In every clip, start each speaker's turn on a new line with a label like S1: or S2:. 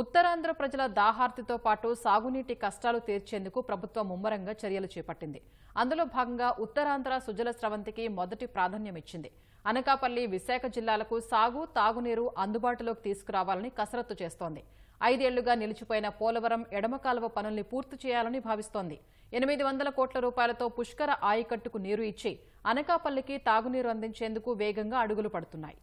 S1: ఉత్తరాంధ్ర ప్రజల దాహార్తితో పాటు సాగునీటి కష్టాలు తీర్చేందుకు ప్రభుత్వం ముమ్మరంగా చర్యలు చేపట్టింది. అందులో భాగంగా ఉత్తరాంధ్ర సుజల స్రవంతికి మొదటి ప్రాధాన్యమిచ్చింది. అనకాపల్లి విశాఖ జిల్లాలకు సాగు తాగునీరు అందుబాటులోకి తీసుకురావాలని కసరత్తు చేస్తోంది. ఐదేళ్ళుగా నిలిచిపోయిన పోలవరం ఎడమకాలవ పనుల్ని పూర్తి చేయాలని భావిస్తోంది. ఎనిమిది వందల కోట్ల రూపాయలతో పుష్కర ఆయకట్టుకు నీరు ఇచ్చి అనకాపల్లికి తాగునీరు అందించేందుకు వేగంగా అడుగులు పడుతున్నాయి.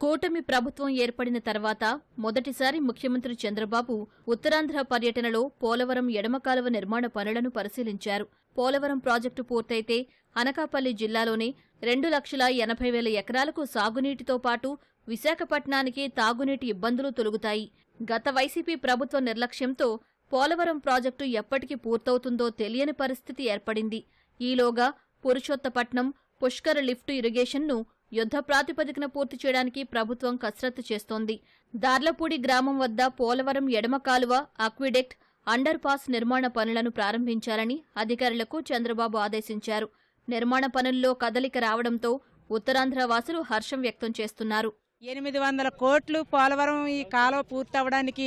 S2: కూటమి ప్రభుత్వం ఏర్పడిన తర్వాత మొదటిసారి ముఖ్యమంత్రి చంద్రబాబు ఉత్తరాంధ్ర పర్యటనలో పోలవరం ఎడమకాలువ నిర్మాణ పనులను పరిశీలించారు. పోలవరం ప్రాజెక్టు పూర్తయితే అనకాపల్లి జిల్లాలోని రెండు లక్షల ఎనభై వేల ఎకరాలకు సాగునీటితో పాటు విశాఖపట్నానికి తాగునీటి ఇబ్బందులు తొలుగుతాయి. గత వైసీపీ ప్రభుత్వ నిర్లక్ష్యంతో పోలవరం ప్రాజెక్టు ఎప్పటికి పూర్తవుతుందో తెలియని పరిస్థితి ఏర్పడింది. ఈలోగా పురుషోత్తపట్నం పుష్కర లిఫ్ట్ ఇరిగేషన్ను యుద్ధ ప్రాతిపదికన పూర్తి చేయడానికి ప్రభుత్వం కసరత్తు చేస్తోంది. దార్లపూడి గ్రామం వద్ద పోలవరం ఎడమ కాలువ అక్విడెక్ట్ అండర్ పాస్ నిర్మాణ పనులను ప్రారంభించాలని అధికారులకు చంద్రబాబు ఆదేశించారు. నిర్మాణ పనుల్లో కదలిక రావడంతో ఉత్తరాంధ్ర వాసులు హర్షం వ్యక్తం చేస్తున్నారు.
S3: ఎనిమిది వందల కోట్లు పోలవరం ఈ కాలువ పూర్తవడానికి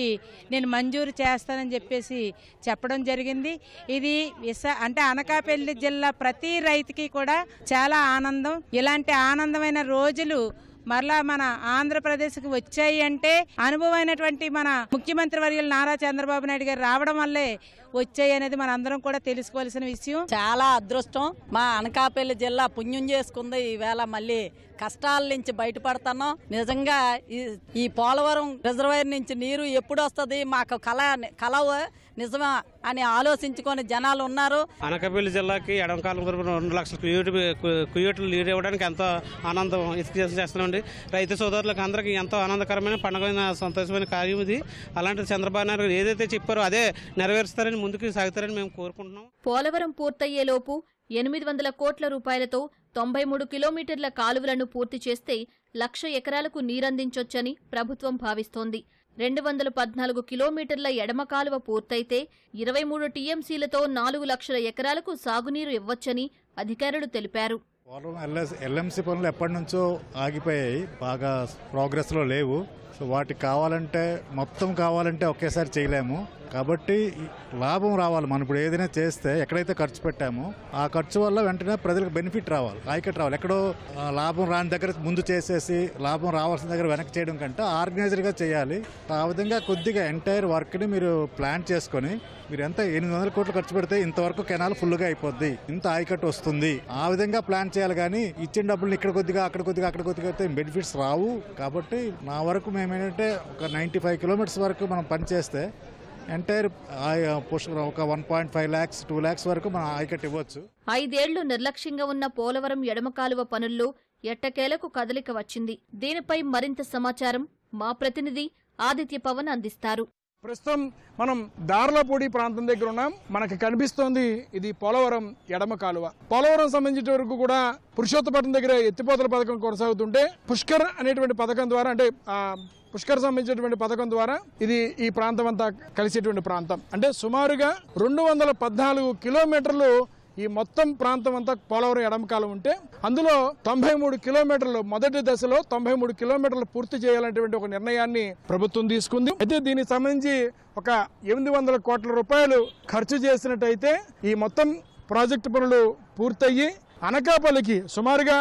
S3: నేను మంజూరు చేస్తానని చెప్పేసి చెప్పడం జరిగింది. ఇది విశా అంటే అనకాపల్లి జిల్లా ప్రతి రైతుకి కూడా చాలా ఆనందం. ఇలాంటి ఆనందమైన రోజులు మరలా మన ఆంధ్రప్రదేశ్కి వచ్చాయి అంటే అనుభవమైనటువంటి మన ముఖ్యమంత్రి వర్యులు నారా చంద్రబాబు నాయుడు గారు రావడం వల్లే వచ్చాయి అనేది మన అందరం కూడా తెలుసుకోవాల్సిన విషయం.
S4: చాలా అదృష్టం. మా అనకాపల్లి జిల్లా పుణ్యం చేసుకుంది. ఈవేళ మళ్ళీ కష్టాల నుంచి బయటపడుతున్నాం. నిజంగా ఈ- ఈ పోలవరం రిజర్వాయర్ నుంచి నీరు ఎప్పుడు వస్తుంది మాకు కళ కలవ నిజమా అని ఆలోచించుకొని జనాలు ఉన్నారు.
S5: అనకాపల్లి జిల్లాకి ఎడంకాలం రెండు లక్షల కుయ్యూటి కుయ్యూట్లు నీరు ఇవ్వడానికి ఎంతో ఆనందం ఇసుక చేస్తున్నామండి రైతు సోదరులకు అందరికీ ఎంతో ఆనందకరమైన పండుగైన సంతోషమైన కార్యం ఇది. అలాంటి చంద్రబాబు నాయుడు ఏదైతే చెప్పారో అదే నెరవేరుస్తారని ముందుకు సాగుతారని మేము కోరుకుంటున్నాం.
S2: పోలవరం పూర్తయ్యేలోపు ఎనిమిది వందల కోట్ల రూపాయలతో తొంభై మూడు కిలోమీటర్ల కాలువలను పూర్తి చేస్తే లక్ష ఎకరాలకు నీరందించొచ్చని ప్రభుత్వం భావిస్తోంది. రెండు వందల పద్నాలుగు కిలోమీటర్ల ఎడమ కాలువ పూర్తయితే ఇరవై మూడు టీఎంసీలతో నాలుగు లక్షల ఎకరాలకు సాగునీరు ఇవ్వొచ్చని అధికారులు తెలిపారు.
S6: పోలవరం ఎల్ఎస్ ఎల్ఎంసీ పనులు ఎప్పటి నుంచో ఆగిపోయాయి. బాగా ప్రోగ్రెస్లో లేవు. సో వాటికి కావాలంటే మొత్తం కావాలంటే ఒకేసారి చేయలేము. కాబట్టి లాభం రావాలి మనం ఇప్పుడు ఏదైనా చేస్తే ఎక్కడైతే ఖర్చు పెట్టామో ఆ ఖర్చు వల్ల వెంటనే ప్రజలకు బెనిఫిట్ రావాలి ఆయకట్ రావాలి. ఎక్కడో లాభం రాని దగ్గర ముందు చేసేసి లాభం రావాల్సిన దగ్గర వెనక్కి చేయడం కంటే ఆర్గనైజర్గా చేయాలి. ఆ విధంగా కొద్దిగా ఎంటైర్ వర్క్ని మీరు ప్లాన్ చేసుకొని మీరు ఎంత ఎనిమిది వందల కోట్లు ఖర్చు పెడితే ఇంతవరకు కెనాల్ ఫుల్గా అయిపోద్ది ఇంత ఆయకట్టు వస్తుంది. ఆ విధంగా ప్లాన్ చేయాలి కానీ ఇచ్చిన డబ్బులు ఇక్కడ కొద్దిగా అక్కడ కొద్దిగా అక్కడ కొద్దిగా అయితే బెనిఫిట్స్ రావు. కాబట్టి నా వరకు మేము ఏంటంటే ఒక నైంటీ ఫైవ్ కిలోమీటర్స్ వరకు మనం పని చేస్తే ఎంటైర్ ఒక one point five lakhs two lakhs వరకు మనం ఆయకట్టు ఇవ్వచ్చు.
S2: ఐదేళ్ళు నిర్లక్ష్యంగా ఉన్న పోలవరం ఎడమ కాలువ పనుల్లో ఎట్టకేలకు కదలిక వచ్చింది. దీనిపై మరింత సమాచారం మా ప్రతినిధి ఆదిత్య పవన్ అందిస్తారు.
S7: ప్రస్తుతం మనం దార్లపూడి ప్రాంతం దగ్గర ఉన్నాం. మనకు కనిపిస్తోంది ఇది పోలవరం ఎడమ కాలువ. పోలవరం సంబంధించిన వరకు కూడా పురుషోత్తపట్నం దగ్గర ఎత్తిపోతల పథకం కొనసాగుతుంటే పుష్కర్ అనేటువంటి పథకం ద్వారా అంటే ఆ పుష్కర్ సంబంధించినటువంటి పథకం ద్వారా ఇది ఈ ప్రాంతం అంతా కలిసేటువంటి ప్రాంతం. అంటే సుమారుగా రెండు వందల పద్నాలుగు కిలోమీటర్లు ఈ మొత్తం ప్రాంతం అంతా పోలవరం ఎడమకాలం ఉంటే అందులో తొంభై మూడు కిలోమీటర్లు మొదటి దశలో తొంభై మూడు కిలోమీటర్లు పూర్తి చేయాలనేటువంటి ఒక నిర్ణయాన్ని ప్రభుత్వం తీసుకుంది. అయితే దీనికి సంబంధించి ఒక ఎనిమిది వందల కోట్ల రూపాయలు ఖర్చు చేసినట్టయితే ఈ మొత్తం ప్రాజెక్టు పనులు పూర్తయ్యి అనకాపల్లికి సుమారుగా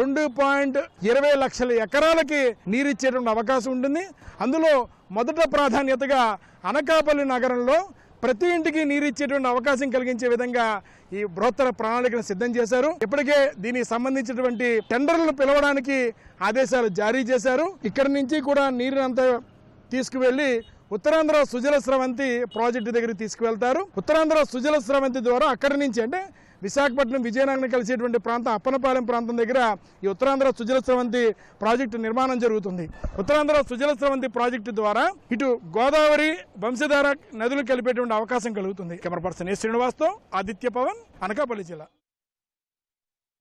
S7: రెండు పాయింట్ ఇరవై లక్షల ఎకరాలకి నీరిచ్చేటువంటి అవకాశం ఉంటుంది. అందులో మొదట ప్రాధాన్యతగా అనకాపల్లి నగరంలో ప్రతి ఇంటికి నీరు ఇచ్చేటువంటి అవకాశం కలిగించే విధంగా ఈ బృహత్తర ప్రణాళికను సిద్ధం చేశారు. ఇప్పటికే దీనికి సంబంధించినటువంటి టెండర్లను పిలవడానికి ఆదేశాలు జారీ చేశారు. ఇక్కడి నుంచి కూడా నీరునంతా తీసుకువెళ్ళి ఉత్తరాంధ్ర సుజల స్రవంతి ప్రాజెక్టు దగ్గరికి తీసుకువెళ్తారు. ఉత్తరాంధ్ర సుజల స్రవంతి ద్వారా అక్కడి నుంచి అంటే విశాఖపట్నం విజయనగరం కలిసేటువంటి ప్రాంతం అప్పనపాలెం ప్రాంతం దగ్గర ఈ ఉత్తరాంధ్ర సుజల స్రవంతి ప్రాజెక్టు నిర్మాణం జరుగుతుంది. ఉత్తరాంధ్ర సుజల స్రవంతి ప్రాజెక్టు ద్వారా ఇటు గోదావరి వంశధార నదులు కలిపేటువంటి అవకాశం కలుగుతుంది. కెమెరా పర్సన్ ఏ శ్రీనివాస్తో ఆదిత్య పవన్ అనకాపల్లి జిల్లా.